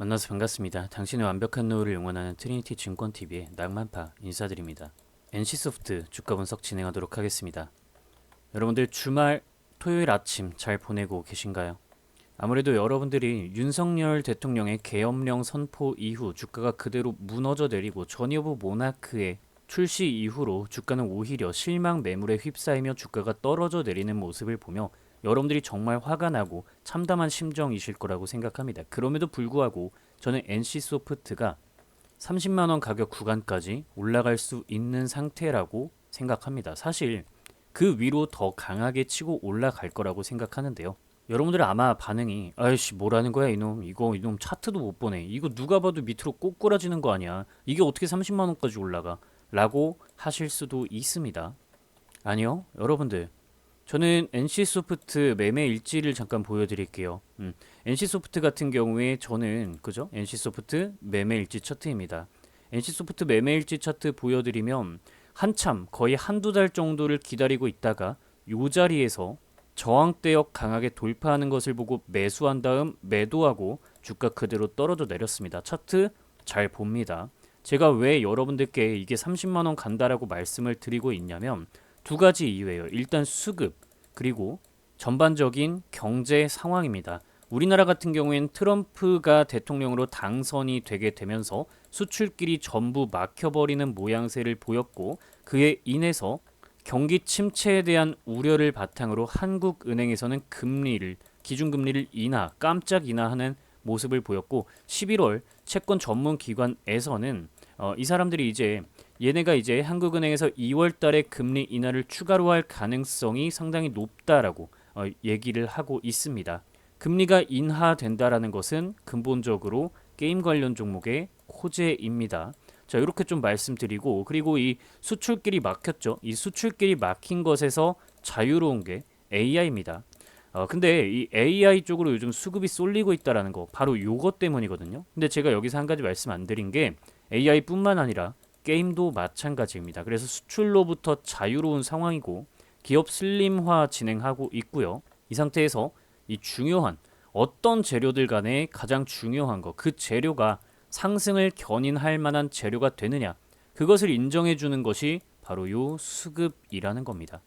만나서 반갑습니다. 당신의 완벽한 노후를 응원하는 트리니티 증권TV의 낭만파 인사드립니다. NC소프트 주가 분석 진행하도록 하겠습니다. 여러분들 주말 토요일 아침 잘 보내고 계신가요? 아무래도 여러분들이 윤석열 대통령의 계엄령 선포 이후 주가가 그대로 무너져 내리고 전여부 모나크의 출시 이후로 주가는 오히려 실망 매물에 휩싸이며 주가가 떨어져 내리는 모습을 보며 여러분들이 정말 화가 나고 참담한 심정이실 거라고 생각합니다. 그럼에도 불구하고 저는 NC소프트가 30만 원 가격 구간까지 올라갈 수 있는 상태라고 생각합니다. 사실 그 위로 더 강하게 치고 올라갈 거라고 생각하는데요. 여러분들 아마 반응이 아이씨 뭐라는 거야 이놈 이거 이놈 차트도 못 보네 이거 누가 봐도 밑으로 꼬꾸라지는 거 아니야 이게 어떻게 30만 원까지 올라가 라고 하실 수도 있습니다 아니요 여러분들 저는 NC소프트 매매 일지를 잠깐 보여드릴게요. 음, NC소프트 같은 경우에 저는 그죠? NC소프트 매매 일지 차트입니다. NC소프트 매매 일지 차트 보여드리면 한참 거의 한두 달 정도를 기다리고 있다가 요 자리에서 저항대역 강하게 돌파하는 것을 보고 매수한 다음 매도하고 주가 그대로 떨어져 내렸습니다. 차트 잘 봅니다. 제가 왜 여러분들께 이게 30만 원 간다라고 말씀을 드리고 있냐면 두 가지 이유예요. 일단 수급 그리고 전반적인 경제 상황입니다. 우리나라 같은 경우엔 트럼프가 대통령으로 당선이 되게 되면서 수출길이 전부 막혀버리는 모양새를 보였고 그에 인해서 경기 침체에 대한 우려를 바탕으로 한국은행에서는 금리를 기준금리를 인하 깜짝 인하하는 모습을 보였고 11월 채권 전문 기관에서는 어, 이 사람들이 이제 얘네가 이제 한국은행에서 2월 달에 금리 인하를 추가로 할 가능성이 상당히 높다라고 어, 얘기를 하고 있습니다. 금리가 인하된다라는 것은 근본적으로 게임 관련 종목의 호재입니다. 자, 이렇게 좀 말씀드리고 그리고 이 수출길이 막혔죠. 이 수출길이 막힌 것에서 자유로운 게 AI입니다. 어, 근데 이 AI 쪽으로 요즘 수급이 쏠리고 있다라는 거 바로 요것 때문이거든요. 근데 제가 여기서 한 가지 말씀 안 드린 게 AI뿐만 아니라 게임도 마찬가지입니다. 그래서 수출로부터 자유로운 상황이고 기업 슬림화 진행하고 있고요. 이 상태에서 이 중요한 어떤 재료들 간에 가장 중요한 거 그 재료가 상승을 견인할 만한 재료가 되느냐 그것을 인정해 주는 것이 바로 요 수급이라는 겁니다.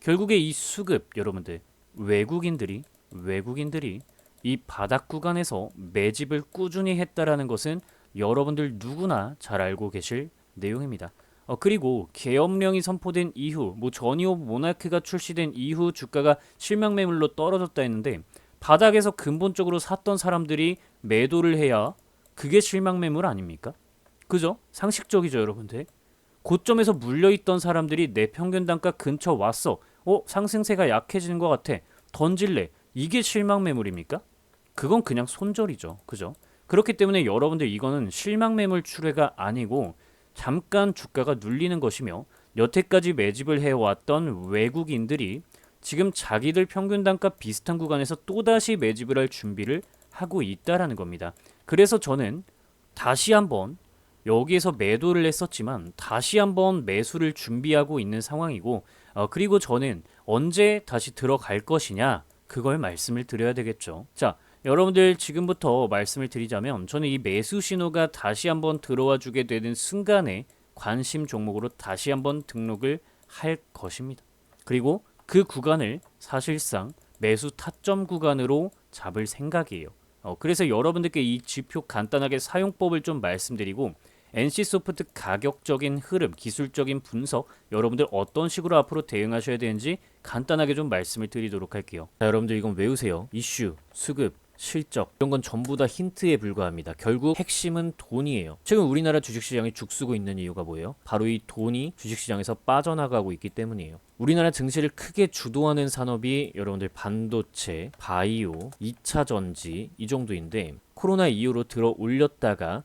결국에 이 수급 여러분들 외국인들이 외국인들이 이 바닥 구간에서 매집을 꾸준히 했다라는 것은 여러분들 누구나 잘 알고 계실 내용입니다. 어, 그리고 계엄령이 선포된 이후 뭐 전이오 모나크가 출시된 이후 주가가 실명 매물로 떨어졌다 했는데 바닥에서 근본적으로 샀던 사람들이 매도를 해야 그게 실망 매물 아닙니까? 그죠? 상식적이죠, 여러분들. 고점에서 물려있던 사람들이 내 평균 단가 근처 왔어. 어, 상승세가 약해지는 것 같아. 던질래. 이게 실망 매물입니까? 그건 그냥 손절이죠. 그죠? 그렇기 때문에 여러분들 이거는 실망 매물 출회가 아니고 잠깐 주가가 눌리는 것이며 여태까지 매집을 해왔던 외국인들이 지금 자기들 평균 단가 비슷한 구간에서 또다시 매집을 할 준비를 하고 있다라는 겁니다. 그래서 저는 다시 한번 여기에서 매도를 했었지만 다시 한번 매수를 준비하고 있는 상황이고 어, 그리고 저는 언제 다시 들어갈 것이냐 그걸 말씀을 드려야 되겠죠. 자, 여러분들 지금부터 말씀을 드리자면 저는 이 매수 신호가 다시 한번 들어와 주게 되는 순간에 관심 종목으로 다시 한번 등록을 할 것입니다. 그리고 그 구간을 사실상 매수 타점 구간으로 잡을 생각이에요. 어, 그래서 여러분들께 이 지표 간단하게 사용법을 좀 말씀드리고 NC소프트 가격적인 흐름, 기술적인 분석, 여러분들 어떤 식으로 앞으로 대응하셔야 되는지 간단하게 좀 말씀을 드리도록 할게요. 자, 여러분들 이건 외우세요. 이슈, 수급, 실적 이런 건 전부 다 힌트에 불과합니다. 결국 핵심은 돈이에요. 최근 우리나라 주식시장이 죽쓰고 있는 이유가 뭐예요? 바로 이 돈이 주식시장에서 빠져나가고 있기 때문이에요. 우리나라 증시를 크게 주도하는 산업이 여러분들 반도체, 바이오, 2차 전지 이 정도인데 코로나 이후로 들어 올렸다가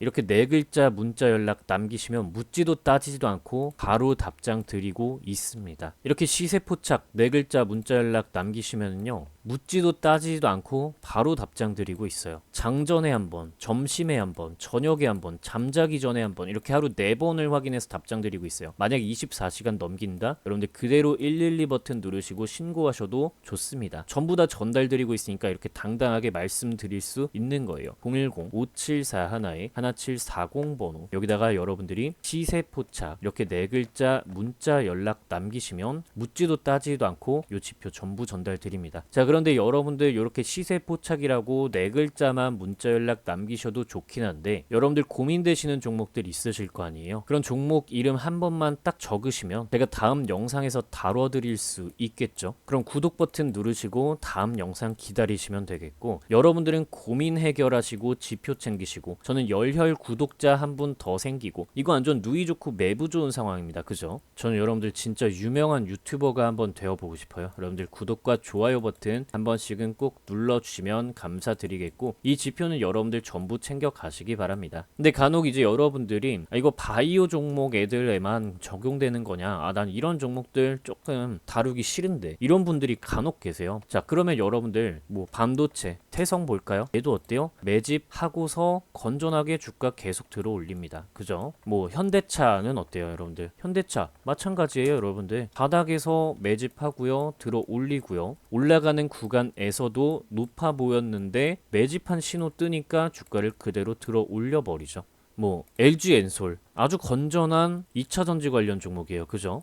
이렇게 네 글자 문자 연락 남기시면 묻지도 따지지도 않고 바로 답장 드리고 있습니다. 이렇게 시세 포착 네 글자 문자 연락 남기시면요. 묻지도 따지지도 않고 바로 답장 드리고 있어요. 장전에 한 번, 점심에 한 번, 저녁에 한 번, 잠자기 전에 한 번 이렇게 하루 네 번을 확인해서 답장 드리고 있어요. 만약 24시간 넘긴다? 여러분들 그대로 112 버튼 누르시고 신고하셔도 좋습니다. 전부 다 전달 드리고 있으니까 이렇게 당당하게 말씀드릴 수 있는 거예요. 010-5741에 1740 번호 여기다가 여러분들이 시세 포착 이렇게 네 글자 문자 연락 남기시면 묻지도 따지지도 않고 요 지표 전부 전달 드립니다. 자 그런데 여러분들 이렇게 시세 포착이라고 네 글자만 문자 연락 남기셔도 좋긴 한데 여러분들 고민되시는 종목들 있으실 거 아니에요. 그런 종목 이름 한 번만 딱 적으시면 제가 다음 영상에서 다뤄드릴 수 있겠죠. 그럼 구독 버튼 누르시고 다음 영상 기다리시면 되겠고 여러분들은 고민 해결하시고 지표 챙기시고 저는 열혈 구독자 한 분 더 생기고 이거 완전 누이 좋고 매부 좋은 상황입니다. 그죠? 저는 여러분들 진짜 유명한 유튜버가 한번 되어보고 싶어요. 여러분들 구독과 좋아요 버튼 한 번씩은 꼭 눌러주시면 감사드리겠고 이 지표는 여러분들 전부 챙겨 가시기 바랍니다. 근데 간혹 이제 여러분들이 아, 이거 바이오 종목 애들에만 적용되는 거냐? 아, 난 이런 종목들 조금 다루기 싫은데 이런 분들이 간혹 계세요. 자, 그러면 여러분들 뭐 반도체, 태성 볼까요? 얘도 어때요? 매집하고서 건전하게 주가 계속 들어 올립니다. 그죠? 뭐 현대차는 어때요, 여러분들? 현대차 마찬가지예요, 여러분들. 바닥에서 매집하고요, 들어 올리고요. 올라가는 구간에서도 높아 보였는데 매집한 신호 뜨니까 주가를 그대로 들어 올려 버리죠. 뭐 LG 엔솔 아주 건전한 2차 전지 관련 종목이에요. 그죠?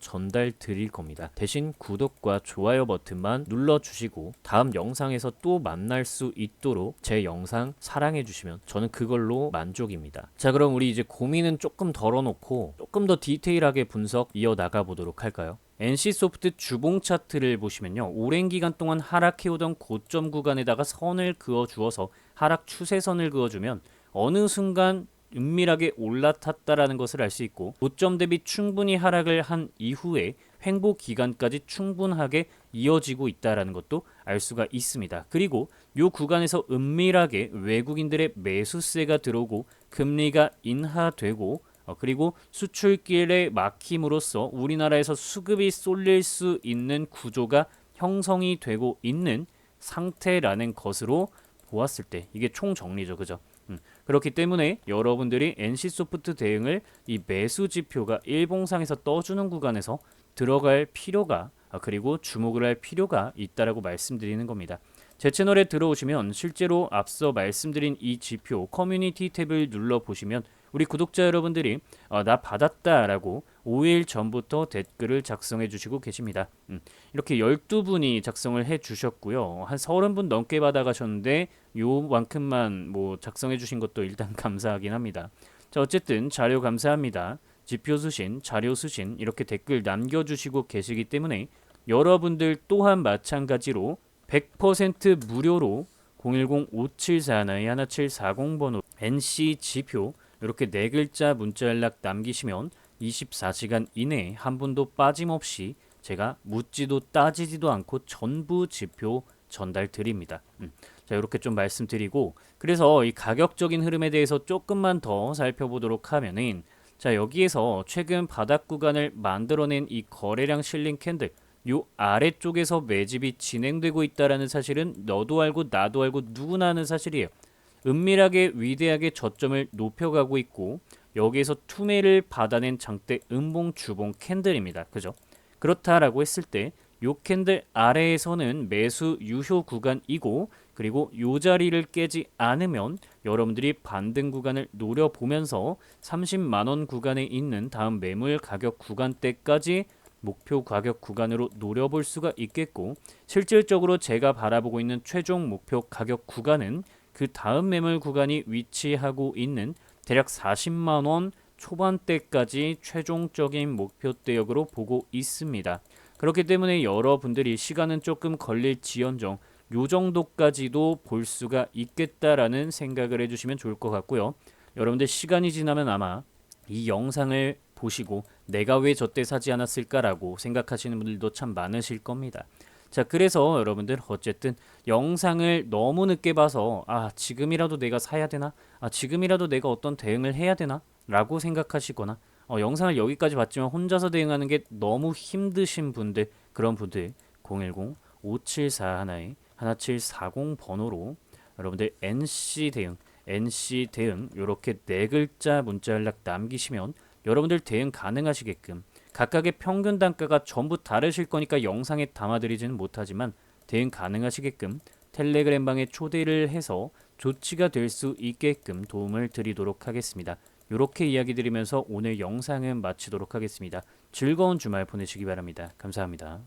전달 드릴 겁니다. 대신 구독과 좋아요 버튼만 눌러주시고 다음 영상에서 또 만날 수 있도록 제 영상 사랑해 주시면 저는 그걸로 만족입니다. 자 그럼 우리 이제 고민은 조금 덜어놓고 조금 더 디테일하게 분석 이어나가 보도록 할까요? NC소프트 주봉 차트를 보시면요. 오랜 기간 동안 하락해오던 고점 구간에다가 선을 그어 주어서 하락 추세선을 그어주면 어느 순간 은밀하게 올라탔다라는 것을 알 수 있고 고점 대비 충분히 하락을 한 이후에 횡보 기간까지 충분하게 이어지고 있다라는 것도 알 수가 있습니다. 그리고 이 구간에서 은밀하게 외국인들의 매수세가 들어오고 금리가 인하되고 어, 그리고 수출길에 막힘으로써 우리나라에서 수급이 쏠릴 수 있는 구조가 형성이 되고 있는 상태라는 것으로 보았을 때 이게 총 정리죠, 그죠? 음, 그렇기 때문에 여러분들이 NC소프트 대응을 이 매수 지표가 일봉상에서 떠주는 구간에서 들어갈 필요가 아, 그리고 주목을 할 필요가 있다라고 말씀드리는 겁니다. 제 채널에 들어오시면 실제로 앞서 말씀드린 이 지표 커뮤니티 탭을 눌러 보시면 우리 구독자 여러분들이 어, 나 받았다라고 5일 전부터 댓글을 작성해 주시고 계십니다. 음, 이렇게 12분이 작성을 해 주셨고요. 한 30분 넘게 받아가셨는데 요만큼만 뭐 작성해 주신 것도 일단 감사하긴 합니다. 자, 어쨌든 자료 감사합니다. 지표 수신, 자료 수신 이렇게 댓글 남겨주시고 계시기 때문에 여러분들 또한 마찬가지로 100% 무료로 010-5741-1740번호 NC 지표 이렇게 네 글자 문자 연락 남기시면 24시간 이내에 한 분도 빠짐없이 제가 묻지도 따지지도 않고 전부 지표 전달 드립니다. 음. 자 이렇게 좀 말씀드리고 그래서 이 가격적인 흐름에 대해서 조금만 더 살펴보도록 하면은 자 여기에서 최근 바닥 구간을 만들어낸 이 거래량 실린 캔들 요 아래쪽에서 매집이 진행되고 있다라는 사실은 너도 알고 나도 알고 누구나 아는 사실이에요. 은밀하게 위대하게 저점을 높여가고 있고 여기에서 투매를 받아낸 장대 음봉 주봉 캔들입니다. 그죠? 그렇다라고 했을 때 요 캔들 아래에서는 매수 유효 구간이고 그리고 요 자리를 깨지 않으면 여러분들이 반등 구간을 노려보면서 30만 원 구간에 있는 다음 매물 가격 구간대까지 목표 가격 구간으로 노려볼 수가 있겠고 실질적으로 제가 바라보고 있는 최종 목표 가격 구간은 그 다음 매물 구간이 위치하고 있는 대략 40만 원 초반대까지 최종적인 목표대역으로 보고 있습니다. 그렇기 때문에 여러분들이 시간은 조금 걸릴지언정 요 정도까지도 볼 수가 있겠다라는 생각을 해주시면 좋을 것 같고요. 여러분들 시간이 지나면 아마 이 영상을 보시고 내가 왜 저때 사지 않았을까라고 생각하시는 분들도 참 많으실 겁니다. 자, 그래서 여러분들 어쨌든 영상을 너무 늦게 봐서 아, 지금이라도 내가 사야 되나? 아, 지금이라도 내가 어떤 대응을 해야 되나? 라고 생각하시거나 어, 영상을 여기까지 봤지만 혼자서 대응하는 게 너무 힘드신 분들 그런 분들 010 574 하나에 1740 번호로 여러분들 NC 대응 NC 대응 요렇게 네 글자 문자 연락 남기시면 여러분들 대응 가능하시게끔 각각의 평균 단가가 전부 다르실 거니까 영상에 담아드리지는 못하지만 대응 가능하시게끔 텔레그램 방에 초대를 해서 조치가 될 수 있게끔 도움을 드리도록 하겠습니다. 이렇게 이야기 드리면서 오늘 영상은 마치도록 하겠습니다. 즐거운 주말 보내시기 바랍니다. 감사합니다.